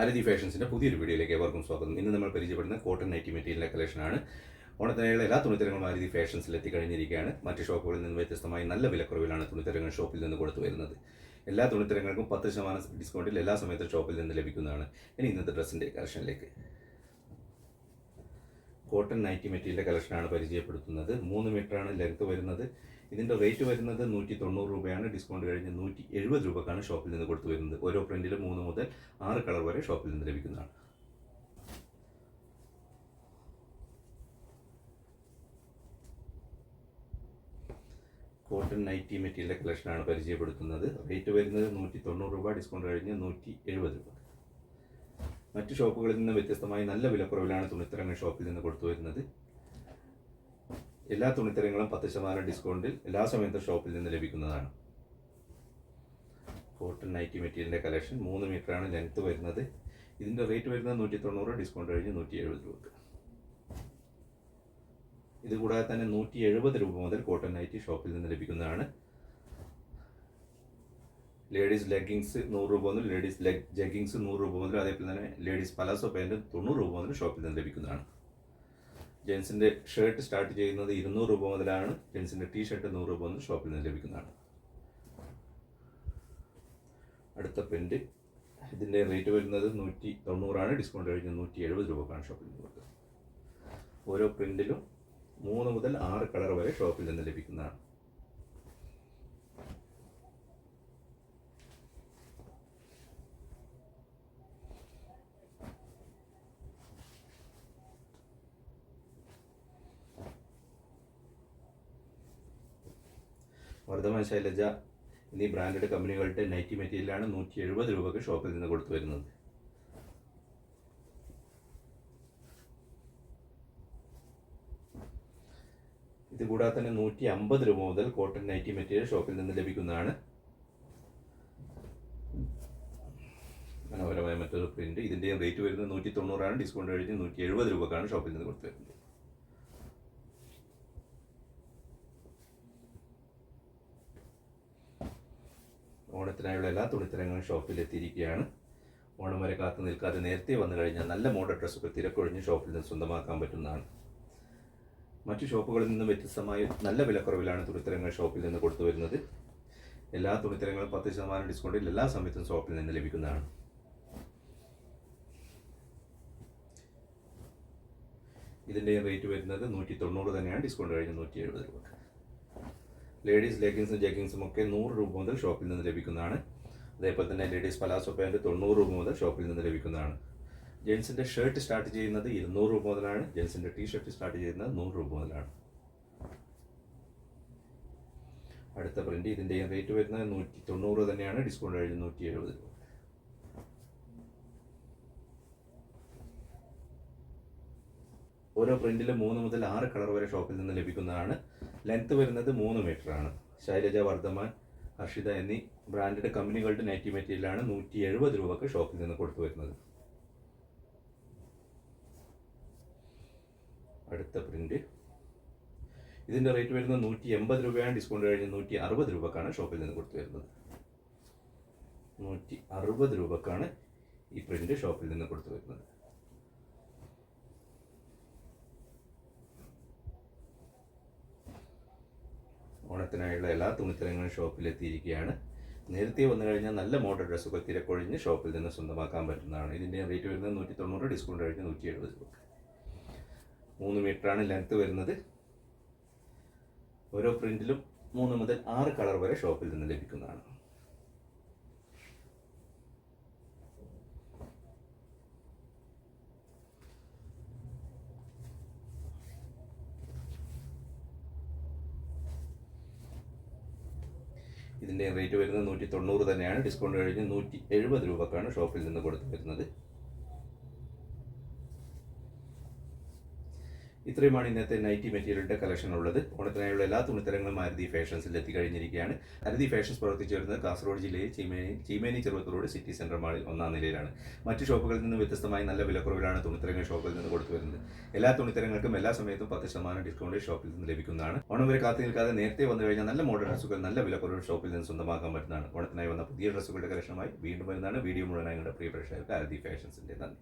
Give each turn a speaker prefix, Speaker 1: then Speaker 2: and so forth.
Speaker 1: ആരതി ഫാഷൻസിന്റെ പുതിയൊരു വീഡിയോയിലേക്ക് ഏവർക്കും സ്വാഗതം. ഇന്ന് നമ്മൾ പരിചയപ്പെടുന്ന കോട്ടൺ നൈറ്റി മെറ്റീരിയലിന്റെ ആണ്. ഓണത്തിനായുള്ള എല്ലാ തുണിത്തരങ്ങളും ആരതി ഫാഷൻസിൽ എത്തിക്കഴിഞ്ഞിരിക്കുകയാണ്. മറ്റ് ഷോപ്പുകളിൽ നിന്ന് വ്യത്യസ്തമായി നല്ല വിലക്കുറവിലാണ് തുണിത്തരങ്ങൾ ഷോപ്പിൽ നിന്ന് കൊടുത്തു വരുന്നത്. എല്ലാ തുണിത്തരങ്ങൾക്കും പത്ത് ശതമാനം ഡിസ്കൗണ്ടിൽ എല്ലാ സമയത്തും ഷോപ്പിൽ നിന്ന് ലഭിക്കുന്നതാണ്. ഇനി ഇന്നത്തെ ഡ്രസ്സിന്റെ കളക്ഷനിലേക്ക് കോട്ടൺ നൈറ്റി മെറ്റീരിയൽ കളക്ഷനാണ് പരിചയപ്പെടുത്തുന്നത്. മൂന്ന് മീറ്ററാണ് ലെങ്ത് വരുന്നത്. ഇതിന്റെ റേറ്റ് വരുന്നത് നൂറ്റി തൊണ്ണൂറ് രൂപയാണ്. ഡിസ്കൗണ്ട് കഴിഞ്ഞ് നൂറ്റി എഴുപത് രൂപക്കാണ് ഷോപ്പിൽ നിന്ന് കൊടുത്തു വരുന്നത്. ഓരോ പ്രിന്റിലും മൂന്ന് മുതൽ ആറ് കളർ വരെ ഷോപ്പിൽ നിന്ന് ലഭിക്കുന്നതാണ്. കോട്ടൺ നൈറ്റി മെറ്റീരിയൽ കളക്ഷനാണ് പരിചയപ്പെടുത്തുന്നത്. റേറ്റ് വരുന്നത് നൂറ്റി തൊണ്ണൂറ് രൂപ. ഡിസ്കൗണ്ട് കഴിഞ്ഞ് നൂറ്റി എഴുപത് രൂപ. മറ്റു ഷോപ്പുകളിൽ നിന്ന് വ്യത്യസ്തമായി നല്ല വിലക്കുറവിലാണ് തുണിത്തരങ്ങൾ ഷോപ്പിൽ നിന്ന് കൊടുത്തു വരുന്നത് എല്ലാ തുണിത്തരങ്ങളും പത്ത് ശതമാനം ഡിസ്കൗണ്ടിൽ എല്ലാ സമയത്തും ഷോപ്പിൽ നിന്ന് ലഭിക്കുന്നതാണ്. കോട്ടൺ നൈറ്റി മെറ്റീരിയലിന്റെ കളക്ഷൻ മൂന്ന് മീറ്ററാണ് ലെങ്ത്ത് വരുന്നത്. ഇതിന്റെ റേറ്റ് വരുന്നത് നൂറ്റി തൊണ്ണൂറ് ഡിസ്കൗണ്ട് കഴിഞ്ഞ് നൂറ്റി എഴുപത് രൂപക്ക് ഇതുകൂടാതെ തന്നെ നൂറ്റി എഴുപത് രൂപ മുതൽ കോട്ടൺ നൈറ്റി ഷോപ്പിൽ നിന്ന് ലഭിക്കുന്നതാണ്. ലേഡീസ് ലെഗിങ്സ് നൂറ് രൂപ മുതൽ ലേഡീസ് ലെഗ് ജഗ്ഗിങ്സ് നൂറ് രൂപ മുതൽ അതേപോലെ തന്നെ ലേഡീസ് പലാസോ പാന്റ് തൊണ്ണൂറ് രൂപ മുതൽ ഷോപ്പിൽ നിന്ന് ലഭിക്കുന്നതാണ്. ജെൻസിന്റെ ഷർട്ട് സ്റ്റാർട്ട് ചെയ്യുന്നത് ഇരുന്നൂറ് രൂപ മുതലാണ്. ജെൻസിന്റെ ടീ ഷർട്ട് നൂറ് രൂപ മുതൽ ഷോപ്പിൽ നിന്ന് ലഭിക്കുന്നതാണ്. അടുത്ത പെന്റ് ഇതിന്റെ റേറ്റ് വരുന്നത് നൂറ്റി തൊണ്ണൂറാണ്. ഡിസ്കൗണ്ട് കഴിഞ്ഞ് നൂറ്റി എഴുപത് രൂപക്കാണ് ഷോപ്പിൽ നിന്ന് കൊടുക്കുന്നത് ഓരോ പ്രിന്റിലും മൂന്ന് മുതൽ ആറ് കളർ വരെ ഷോപ്പിൽ നിന്ന് ലഭിക്കുന്നതാണ്. വർദ്ധമാൻ ശൈലജ എന്നീ ബ്രാൻഡഡ് കമ്പനികളുടെ നൈറ്റി മെറ്റീരിയലാണ് നൂറ്റി എഴുപത് രൂപക്ക് ഷോപ്പിൽ നിന്ന് കൊടുത്തു വരുന്നത്. ഇത് കൂടാതെ തന്നെ നൂറ്റി അമ്പത് രൂപ മുതൽ കോട്ടൺ നൈറ്റി മെറ്റീരിയൽ ഷോപ്പിൽ നിന്ന് ലഭിക്കുന്നതാണ്. മനോഹരമായ മറ്റൊരു പ്രിന്റ്. ഇതിന്റെ റേറ്റ് വരുന്നത് നൂറ്റി തൊണ്ണൂറാണ് ഡിസ്കൗണ്ട് കഴിഞ്ഞ് നൂറ്റി എഴുപത് രൂപക്കാണ് ഷോപ്പിൽ നിന്ന് കൊടുത്തു വരുന്നത്. ഓണത്തിനായുള്ള എല്ലാ തുണിത്തരങ്ങളും ഷോപ്പിൽ എത്തിയിരിക്കുകയാണ് ഓണം വരെ കാത്തു നിൽക്കാതെ നേരത്തെ വന്നു കഴിഞ്ഞാൽ നല്ല മോഡൽ ഡ്രസ്സുകൾ തിരക്കൊഴിഞ്ഞ് ഷോപ്പിൽ നിന്ന് സ്വന്തമാക്കാൻ പറ്റുന്നതാണ്. മറ്റു ഷോപ്പുകളിൽ നിന്നും വ്യത്യസ്തമായി നല്ല വിലക്കുറവിലാണ് തുണിത്തരങ്ങൾ ഷോപ്പിൽ നിന്ന് കൊടുത്തു വരുന്നത്. എല്ലാ തുണിത്തരങ്ങളും പത്ത് ശതമാനം ഡിസ്കൗണ്ടിൽ എല്ലാ സമയത്തും ഷോപ്പിൽ നിന്ന് ലഭിക്കുന്നതാണ്. ഇതിന്റെ റേറ്റ് വരുന്നത് നൂറ്റി തൊണ്ണൂറ് തന്നെയാണ്. ഡിസ്കൗണ്ട് കഴിഞ്ഞ് നൂറ്റി എഴുപത് രൂപ. ലേഡീസ് ലെഗിൻസും ജഗ്ഗിങ്സും ഒക്കെ നൂറ് രൂപ മുതൽ ഷോപ്പിൽ നിന്ന് ലഭിക്കുന്നതാണ്. അതേപോലെ തന്നെ ലേഡീസ് പലാസോ പാന്റ് തൊണ്ണൂറ് രൂപ മുതൽ ഷോപ്പിൽ നിന്ന് ലഭിക്കുന്നതാണ്. ജെൻസിന്റെ ഷർട്ട് സ്റ്റാർട്ട് ചെയ്യുന്നത് ഇരുന്നൂറ് രൂപ മുതലാണ്. ജെൻസിന്റെ ടീ ഷർട്ട് സ്റ്റാർട്ട് ചെയ്യുന്നത് നൂറ് രൂപ മുതലാണ്. അടുത്ത പ്രിന്റ് ഇതിന്റെ റേറ്റ് വരുന്നത് നൂറ്റി തൊണ്ണൂറ് തന്നെയാണ്. ഡിസ്കൗണ്ട് കഴിഞ്ഞ് നൂറ്റി എഴുപത് രൂപ. ഓരോ പ്രിന്റിലും മൂന്ന് മുതൽ ആറ് കളർ വരെ ഷോപ്പിൽ നിന്ന് ലഭിക്കുന്നതാണ്. ലെങ്ത് വരുന്നത് മൂന്ന് മീറ്റർ ആണ്. ശൈലജ വർദ്ധമാൻ ഹർഷിത എന്നീ ബ്രാൻഡഡ് കമ്പനികളുടെ നൈറ്റി മെറ്റീരിയലാണ് നൂറ്റി എഴുപത് രൂപക്ക് ഷോപ്പിൽ നിന്ന് കൊടുത്തു വരുന്നത്. അടുത്ത പ്രിന്റ് ഇതിന്റെ റേറ്റ് വരുന്നത് നൂറ്റി എൺപത് രൂപയാണ്. ഡിസ്കൗണ്ട് കഴിഞ്ഞ് നൂറ്റി അറുപത് രൂപക്കാണ് ഷോപ്പിൽ നിന്ന് കൊടുത്തു വരുന്നത്. നൂറ്റി അറുപത് രൂപക്കാണ് ഈ പ്രിന്റ് ഷോപ്പിൽ നിന്ന് കൊടുത്തു വരുന്നത്. ഓണത്തിനായുള്ള എല്ലാ തുണിത്തരങ്ങളും ഷോപ്പിൽ എത്തിയിരിക്കുകയാണ് നേരത്തെ വന്നു കഴിഞ്ഞാൽ നല്ല മോഡൽ ഡ്രസ്സുകൾ തിരക്കൊഴിഞ്ഞ് ഷോപ്പിൽ നിന്ന് സ്വന്തമാക്കാൻ പറ്റുന്നതാണ്. ഇതിന്റെ റേറ്റ് വരുന്നത് നൂറ്റി തൊണ്ണൂറ് ഡിസ്കൗണ്ട് കഴിഞ്ഞ് നൂറ്റി എഴുപത് രൂപ. മൂന്ന് മീറ്ററാണ് ലെങ്ത്ത് വരുന്നത്. ഓരോ പ്രിന്റിലും മൂന്ന് മുതൽ ആറ് കളർ വരെ ഷോപ്പിൽ നിന്ന് ലഭിക്കുന്നതാണ്. ഇതിന്റെ റേറ്റ് വരുന്നത് നൂറ്റി തൊണ്ണൂറ് തന്നെയാണ്. ഡിസ്കൗണ്ട് കഴിഞ്ഞ് നൂറ്റി എഴുപത് രൂപക്കാണ് ഷോപ്പിൽ നിന്ന് കൊടുത്തു വരുന്നത്. ഇത്രയുമാണ് ഇന്നത്തെ നൈറ്റി മെറ്റീരിയലിന്റെ കളക്ഷൻ ഉള്ളത്. ഓണത്തിനായുള്ള എല്ലാ തുണിത്തരങ്ങളും മാരുതി ഫാഷൻസിൽ എത്തിക്കഴിഞ്ഞിരിക്കുകയാണ്. മാരുതി ഫാഷൻസ് പ്രവർത്തിച്ചു വരുന്നത് കാസർഗോഡ് ജില്ലയിൽ ചീമേനി ചീമേനി ചെറുവത്തൂർ സിറ്റി സെന്റർ മാളിൽ ഒന്നാം നിലയിലാണ്. മറ്റു ഷോപ്പുകളിൽ നിന്ന് വ്യത്യസ്തമായി നല്ല വിലക്കുറവിലാണ് തുണിത്തരങ്ങൾ ഷോപ്പിൽ നിന്ന് കൊടുത്തു വരുന്നത്. എല്ലാ തുണിത്തരങ്ങൾക്കും എല്ലാ സമയത്തും പത്ത് ശതമാനം ഡിസ്കൗണ്ട് ഷോപ്പിൽ നിന്ന് ലഭിക്കുന്നതാണ്. ഓണം വരെ കാത്തു നിൽക്കാതെ നേരത്തെ വന്നു കഴിഞ്ഞാൽ നല്ല മോഡൽ ഡ്രസ്സുകൾ നല്ല വിലക്കുറവിൽ ഷോപ്പിൽ നിന്ന് സ്വന്തമാക്കാൻ പറ്റുന്നതാണ്. ഓണത്തിനായി വന്ന പുതിയ ഡ്രസ്സുകളുടെ കളക്ഷനുമായി വീണ്ടും വരുന്നതാണ്. വീഡിയോ മുഴുവനായി നിങ്ങളുടെ പ്രിയ പ്രേക്ഷകർക്ക് ആരതി ഫാഷൻസിന്റെ നന്ദി.